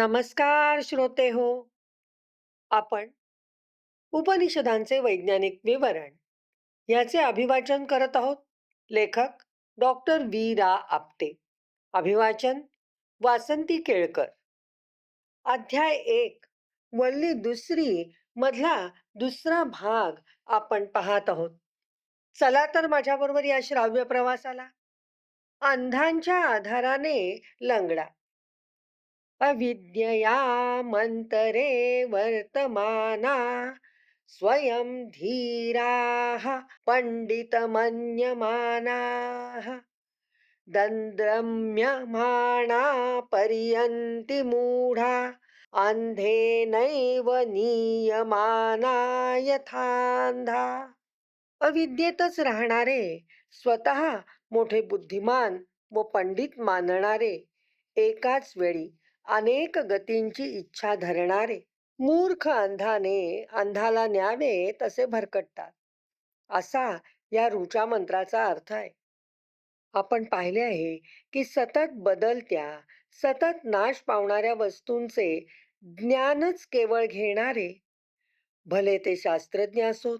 नमस्कार श्रोते हो. आपण उपनिषदांचे वैज्ञानिक विवरण याचे अभिवाचन करत आहोत. लेखक डॉक्टर वी रा आपटे. अभिवाचन वासंती केळकर. अध्याय एक वल्ली दुसरी मधला दुसरा भाग आपण पाहत आहोत. चला तर माझ्याबरोबर या श्राव्य प्रवासाला. अंधांच्या आधाराने लंगडा. अविद्यया मंतरे वर्तमाना स्वयं धीराः पण्डितमन्यमानाः। दन्द्रम्यमाणा पर्यन्ति मूढा अंधेनैव नीयमाना यथांधा अविद्येतच राहणारे स्वतः मोठे बुद्धिमान व पंडित मानणारे एकाच वेळी अनेक गतींची इच्छा धरणारे मूर्ख अंधाने अंधाला न्यावे तसे भरकटतात. असा या ऋचा मंत्राचा अर्थ आहे. आपण पाहिले आहे की सतत बदलत्या सतत नाश पावणाऱ्या वस्तूंचे ज्ञानच केवळ घेणारे. भले ते शास्त्रज्ञ असोत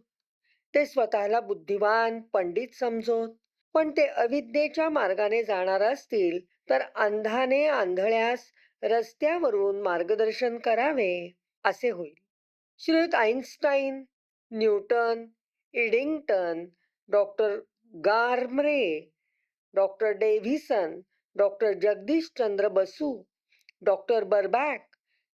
ते स्वतःला बुद्धिवान पंडित समजोत पण ते अविद्येच्या मार्गाने जाणार असतील तर अंधाने आंधळ्यास रस्त्यावरून मार्गदर्शन करावे असे होईल. Shriyut Einstein Newton Eddington doctor Germer doctor Davisson doctor Jagadishchandra Basu doctor Burbank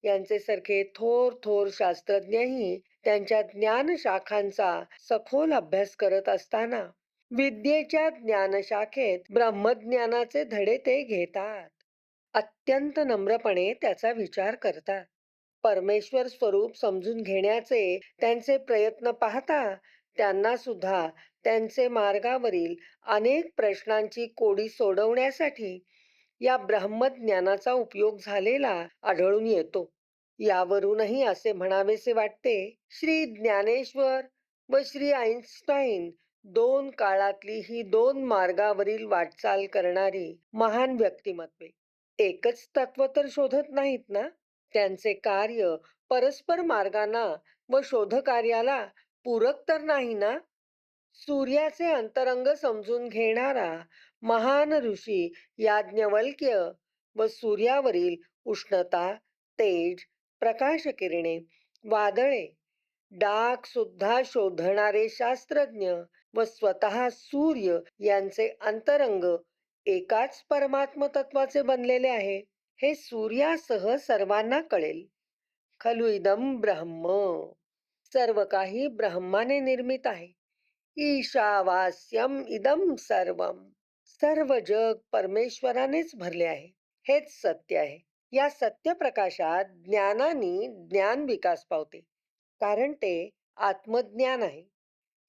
यांचे सारखे थोर थोर शास्त्रज्ञही त्यांच्या ज्ञान शाखांचा सखोल अभ्यास करत असताना विद्येच्या ज्ञानशाखेत ब्रह्मज्ञानाचे धडे ते घेतात. अत्यंत नम्रपणे त्याचा विचार करतात परमेश्वर स्वरूप समजून घेण्याचे त्यांचे प्रयत्न पाहता त्यांना सुद्धा त्यांचे मार्गावरील अनेक प्रश्नांची कोडी सोडवण्यासाठी या ब्रह्मज्ञानाचा उपयोग झालेला आढळून येतो. यावरूनही असे म्हणावेसे वाटते श्री ज्ञानेश्वर व श्री आईन्स्टाईन दोन काळातली ही दोन मार्गावरील वाटचाल करणारी महान व्यक्तिमत्वे. एकच तत्व तर शोधत नाहीत ना? त्यांचे कार्य परस्पर मार्गांना व शोधकार्याला पूरक तर नाही ना? सूर्याचे अंतरंग समजून घेणारा महान ऋषी याज्ञवल्क्य व सूर्यावरील उष्णता तेज प्रकाश किरणे वादळे डाग सुद्धा शोधणारे शास्त्रज्ञ व स्वतः सूर्य यांचे अंतरंग एकाच परमात्म तत्वाचे बनलेले आहे हे सूर्यासह सर्वांना कळेल. खलु इदम ब्रह्म. सर्व काही ब्रह्माने निर्मित आहे. ईशावास्यम इदम सर्वम. सर्व जग परमेश्वरानेच भरले आहे. हेच सत्य आहे. या सत्य प्रकाशात ज्ञानाने ज्ञान विकास पावते. कारण ते आत्मज्ञान आहे.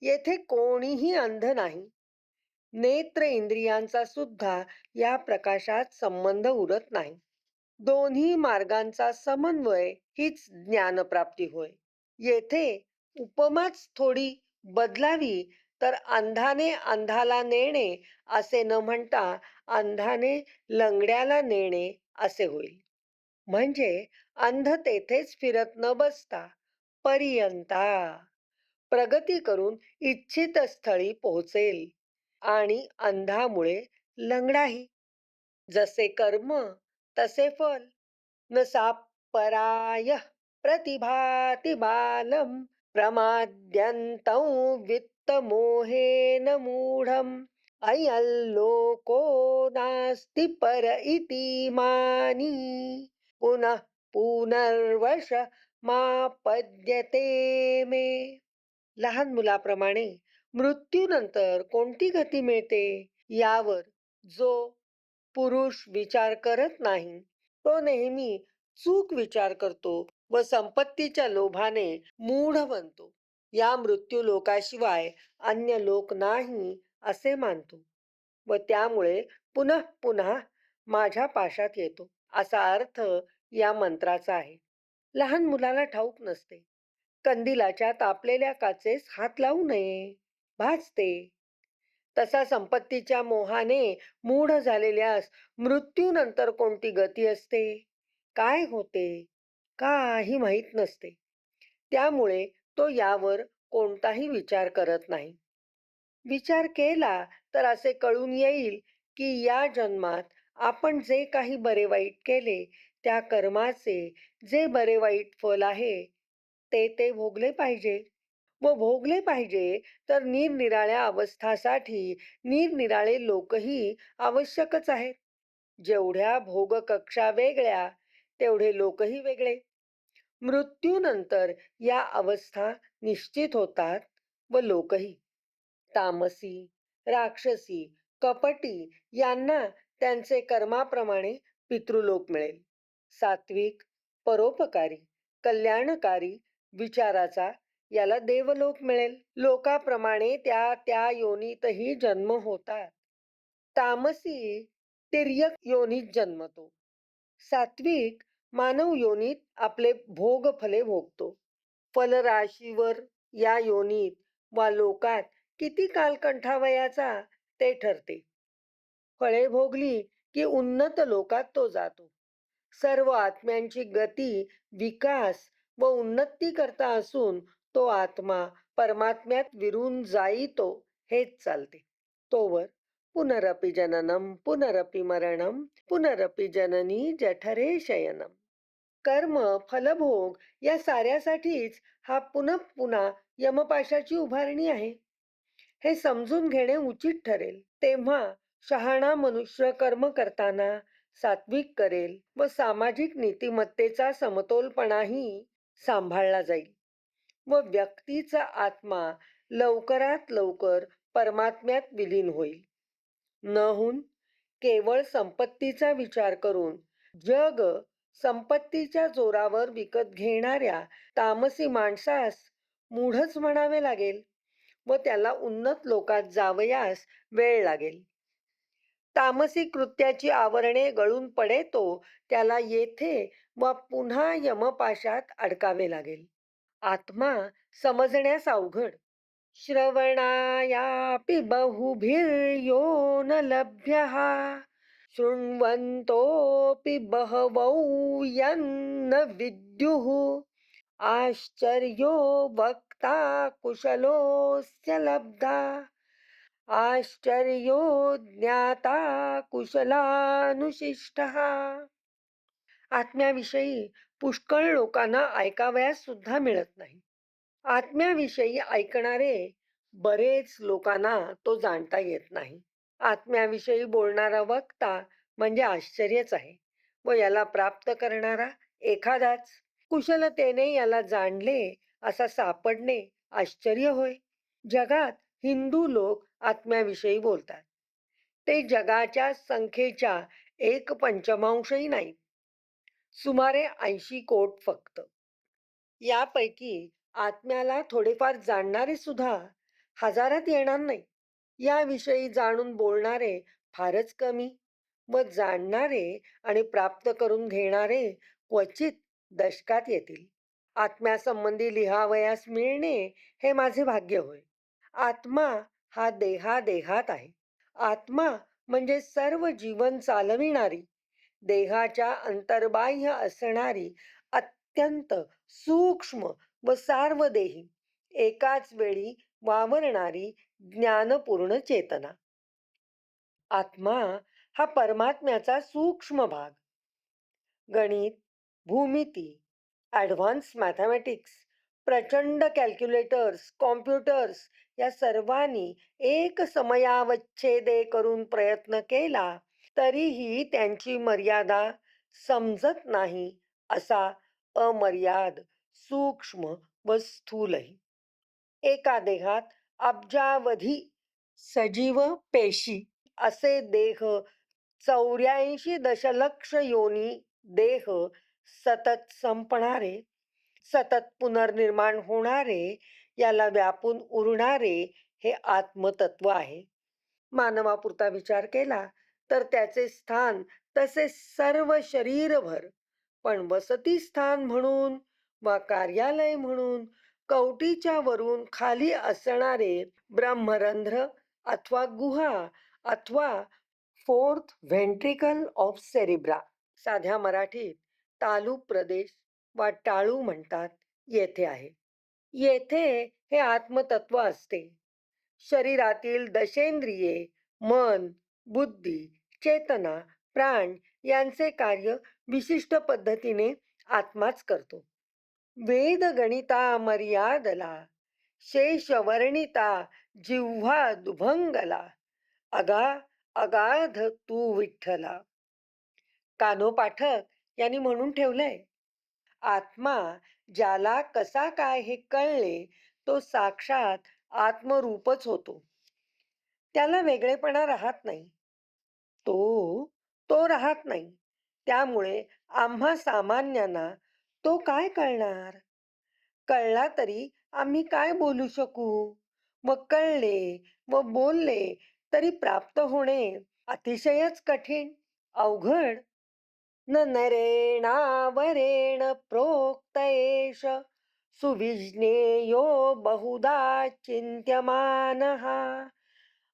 येथे कोणीही अंध नाही. नेत्र इंद्रियांचा सुद्धा या प्रकाशात संबंध उरत नाही. दोन्ही मार्गांचा समन्वय हीच ज्ञानप्राप्ती होय. येथे उपमाच थोडी बदलावी तर अंधाने अंधाला नेणे असे न म्हणता अंधाने लंगड्याला नेणे असे होईल. म्हणजे अंध तेथेच फिरत न बसता पर्यंता प्रगती करून इच्छित स्थळी पोहोचेल. आणि अंधामुळे लंगडाही. जसे कर्म तसे फल. न सापराय प्रतिभाती बालम प्रमाद्यन्तौ वित्तमोहेन मूढम् अयल्लोको नास्ति पर इति मानी. पुनः पुनर्वश मापद्यते मे. लहान मुलाप्रमाणे मृत्यूनंतर कोणती गती मिळते? यावर जो पुरुष विचार करत नाही तो नेहमी चूक विचार करतो व संपत्तीच्या लोभाने मूढ बनतो. या मृत्यू लोकाशिवाय अन्य लोक नाही असे मानतो व त्यामुळे पुनः पुन्हा माझ्या पाशात येतो असा अर्थ या मंत्राचा आहे. लहान मुलाला ठाऊक नसते. कंदिलाच्या तापलेल्या काचेस हात लावू नये. भाजते तसा संपत्तीच्या मोहाने मूढ झालेल्यास मृत्यूनंतर कोणती गती असते? काय होते? काही माहीत नसते. त्यामुळे तो यावर कोणताही विचार करत नाही. विचार केला तर असे कळून येईल की या जन्मात आपण जे काही बरे वाईट केले त्या कर्माचे जे बरे वाईट फल आहे ते ते भोगले पाहिजे. व भोगले पाहिजे तर निरनिराळ्या अवस्थासाठी निरनिराळे लोकही आवश्यकच आहेत. जेवढ्या भोग कक्षा वेगळ्या तेवढे लोकही वेगळे. मृत्यूनंतर या अवस्था निश्चित होतात व लोकही. तामसी राक्षसी कपटी यांना त्यांचे कर्माप्रमाणे पितृलोक मिळेल. सात्विक परोपकारी कल्याणकारी विचाराचा याला देवलोक मिळेल. लोकाप्रमाणे त्या त्या योनीतही जन्म होतात. तामसी तिर्यक योनीत जन्मतो. सात्विक मानव योनीत आपले भोग फले भोगतो. फलराशीवर या योनीत वा लोकात किती काल कंठावयाचा ते ठरते. फळे भोगली की उन्नत लोकात तो जातो. सर्व आत्म्यांची गती विकास व उन्नती करता असून तो आत्मा परमात्म्यात विरून जाईतो हेच चालते. तोवर पुनरपि जननम पुनरपि मरणम पुनरपि जननी जठरे शयनम. कर्म फलभोग या साऱ्यासाठीच हा पुनः पुन्हा यमपाशाची उभारणी आहे. हे समजून घेणे उचित ठरेल. तेव्हा शहाणा मनुष्य कर्म करताना सात्विक करेल व सामाजिक नीतिमत्तेचा समतोलपणाही सांभाळला जाईल. व व्यक्तीचा आत्मा लवकरात लवकर परमात्म्यात विलीन होईल. न होऊन केवळ संपत्तीचा विचार करून जग संपत्तीच्या जोरावर विकत घेणाऱ्या तामसी माणसास मूढच म्हणावे लागेल व त्याला उन्नत लोकात जावयास वेळ लागेल. तामसी कृत्याची आवरणे गळून पडे तो त्याला येथे व पुन्हा यमपाशात अडकावे लागेल. आत्मा समजण्यास अवघड. श्रवणायापि बहुभिर्यो न लभ्यः. शृण्वन्तोऽपि बहवौ यन्न विद्युः. आश्चर्यो वक्ता कुशलोऽस्य लब्धा. आश्चर्यो ज्ञाता कुशलानुशिष्टः. आत्म्याविषयी पुष्कळ लोकांना ऐकावयास सुद्धा मिळत नाही. आत्म्याविषयी ऐकणारे बरेच लोकांना तो जाणता येत नाही. आत्म्याविषयी बोलणारा वक्ता म्हणजे आश्चर्यच आहे. व याला प्राप्त करणारा एखादाच कुशलतेने याला जाणले असा सापडणे आश्चर्य होय. जगात हिंदू लोक आत्म्याविषयी बोलतात. ते जगाच्या संख्येच्या एक पंचमांशही नाहीत. सुमारे ऐंशी कोट फक्त. यापैकी आत्म्याला थोडेफार जाणणारे सुद्धा हजारात येणार नाही. याविषयी जाणून बोलणारे फारच कमी. व जाणणारे आणि प्राप्त करून घेणारे क्वचित दशकात येतील. आत्म्यासंबंधी लिहावयास मिळणे हे माझे भाग्य होय. आत्मा हा देहा देहात आहे. आत्मा म्हणजे सर्व जीवन चालविणारी देहाच्या अंतर्बाह्य असणारी अत्यंत सूक्ष्म व सार्वदेही एकाच वेळी वावरणारी ज्ञानपूर्ण चेतना. आत्मा हा परमात्म्याचा सूक्ष्म भाग. गणित भूमिती ॲडव्हान्स मॅथमॅटिक्स प्रचंड कॅल्क्युलेटर्स कॉम्प्युटर्स या सर्वांनी एक समयावच्छेदे करून प्रयत्न केला तरीही त्यांची मर्यादा समजत नाही असा अमर्याद सूक्ष्म व स्थूलही. एका देहात अब्जावधी सजीव पेशी असे देह चौऱ्याऐंशी दशलक्ष योनी देह सतत संपणारे सतत पुनर्निर्माण होणारे याला व्यापून उरणारे हे आत्मतत्व आहे. मानवापुरता विचार केला तर त्याचे स्थान तसे सर्व शरीरभर. पण वसती स्थान म्हणून वा कार्यालय म्हणून कवटीच्या वरून खाली असणारे ब्रह्मरंध्र अथवा गुहा अथवा फोर्थ व्हेंट्रिकल ऑफ सेरिब्रा साध्या मराठीत तालुक प्रदेश वा टाळू म्हणतात येथे आहे. येथे हे आत्मतत्व असते. शरीरातील दशेंद्रिये मन बुद्धी चेतना प्राण यांचे कार्य विशिष्ट पद्धतीने आत्माच करतो. वेद गणिता मर्यादला शेष वर्णिता जिव्हा दुभंगला अगा अगाध तू विठ्ठला. कानो पाठक यांनी म्हणून ठेवलंय आत्मा ज्याला कसा काय हे कळले तो साक्षात आत्मरूपच होतो. त्याला वेगळेपणा राहत नाही. तो तो राहत नाही. त्यामुळे आम्हा सामान्यांना तो काय कळणार? कळला तरी आम्ही काय बोलू शकू? मग कळले व बोलले तरी प्राप्त होणे अतिशयच कठीण अवघड. न नरेणावरेण प्रोक्त एष सुविज्ञेयो बहुधा चिन्त्यमानः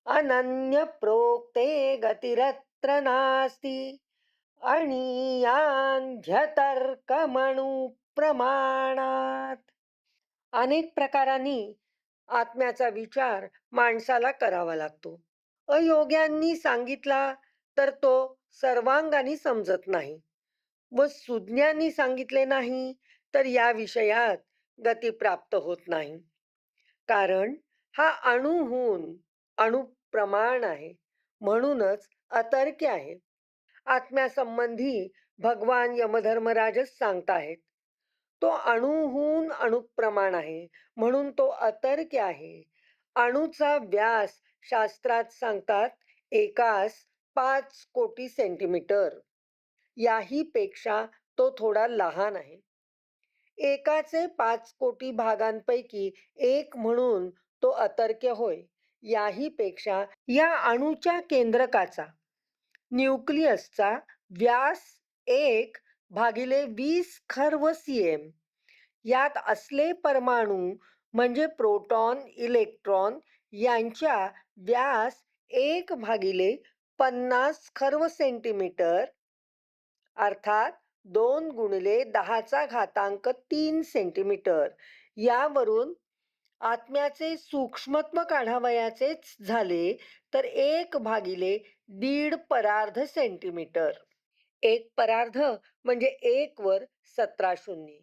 अनन्य प्रोक्ते गतिरत्र नास्ति। प्रमाणात अनेक प्रकारांनी आत्म्याचा विचार माणसाला करावा लागतो. अयोग्यांनी सांगितला तर तो सर्वांगाने समजत नाही व सुज्ञांनी सांगितले नाही तर या विषयात गती प्राप्त होत नाही. कारण हा अणुहून अणुप्रमाण आहे. म्हणूनच अतर्क्य आहे. आत्म्यासंबंधी भगवान यमधर्मराजच सांगताहेत. तो अणुहून अणुप्रमाण आहे. म्हणून तो अतर्क्य आहे. अणुचा व्यास शास्त्रात सांगतात एकास पाच कोटी सेंटीमीटर. याही पेक्षा तो थोडा लहान आहे. एकाचे पाच कोटी भागांपैकी एक म्हणून तो अतर्क्य होय. याही पेक्षा या अणूच्या केंद्रकाचा न्यूक्लियसचा व्यास एक भागिले वीस खर्व सी एम यात असले परमाणू म्हणजे प्रोटॉन इलेक्ट्रॉन यांच्या व्यास एक भागिले पन्नास खर्व सेंटीमीटर अर्थात दोन गुणिले दहाचा घातांक तीन सेंटीमीटर यावरून आत्म्याचे सूक्ष्मत्व काढावयाचेच झाले तर एक भागिले दीड परार्ध सेंटीमीटर. एक परार्ध म्हणजे एक वर सतरा शून्य.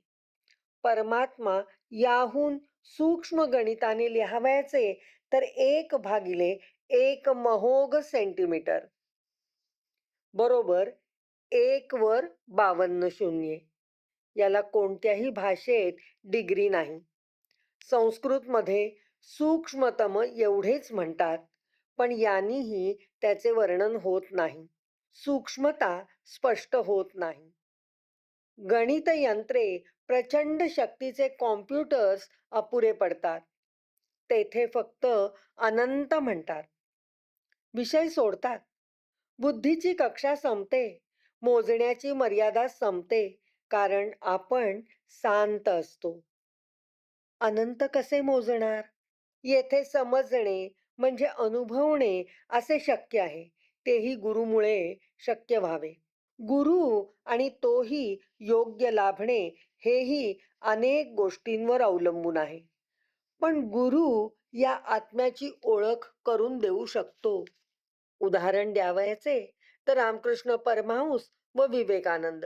परमात्मा याहून सूक्ष्म गणिताने लिहावयाचे तर एक भागिले एक महोग सेंटीमीटर. बरोबर एक वर बावन्न शून्य. याला कोणत्याही भाषेत डिग्री नाही. संस्कृतमध्ये सूक्ष्मतम एवढेच म्हणतात पण यांनीही त्याचे वर्णन होत नाही. सूक्ष्मता स्पष्ट होत नाही. गणित यंत्रे प्रचंड शक्तीचे कॉम्प्युटर्स अपुरे पडतात. तेथे फक्त अनंत म्हणतात. विषय सोडतात. बुद्धीची कक्षा संपते. मोजण्याची मर्यादा संपते कारण आपण शांत असतो. अनंत कसे मोजणार? येथे समजणे म्हणजे अनुभवणे असे शक्य आहे. तेही गुरुमुळे शक्य व्हावे. गुरु आणि तोही योग्य लाभणे हेही अनेक गोष्टींवर अवलंबून आहे. पण गुरु या आत्म्याची ओळख करून देऊ शकतो. उदाहरण द्यावयाचे तर रामकृष्ण परमहंस व विवेकानंद.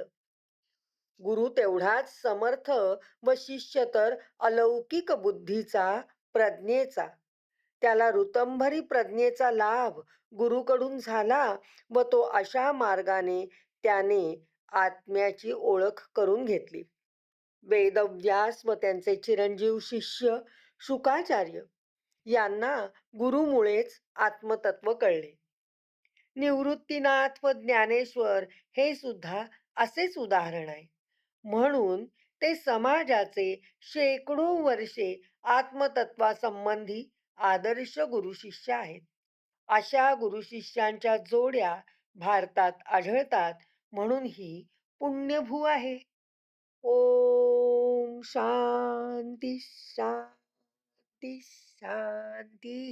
गुरु तेवढाच समर्थ व शिष्य तर अलौकिक बुद्धीचा प्रज्ञेचा. त्याला ऋतंभरी प्रज्ञेचा लाभ गुरुकडून झाला व तो अशा मार्गाने त्याने आत्म्याची ओळख करून घेतली. वेदव्यास व त्यांचे चिरंजीव शिष्य शुकाचार्य यांना गुरुमुळेच आत्मतत्व कळले. निवृत्तीनाथ व ज्ञानेश्वर हे सुद्धा असेच उदाहरण आहे. म्हणून ते समाजाचे शेकडो वर्षे आत्मतत्वासंबंधी आदर्श गुरुशिष्य आहेत. अशा गुरुशिष्यांच्या जोड्या भारतात आढळतात म्हणून ही पुण्यभू आहे. ओम शांती शांती शांती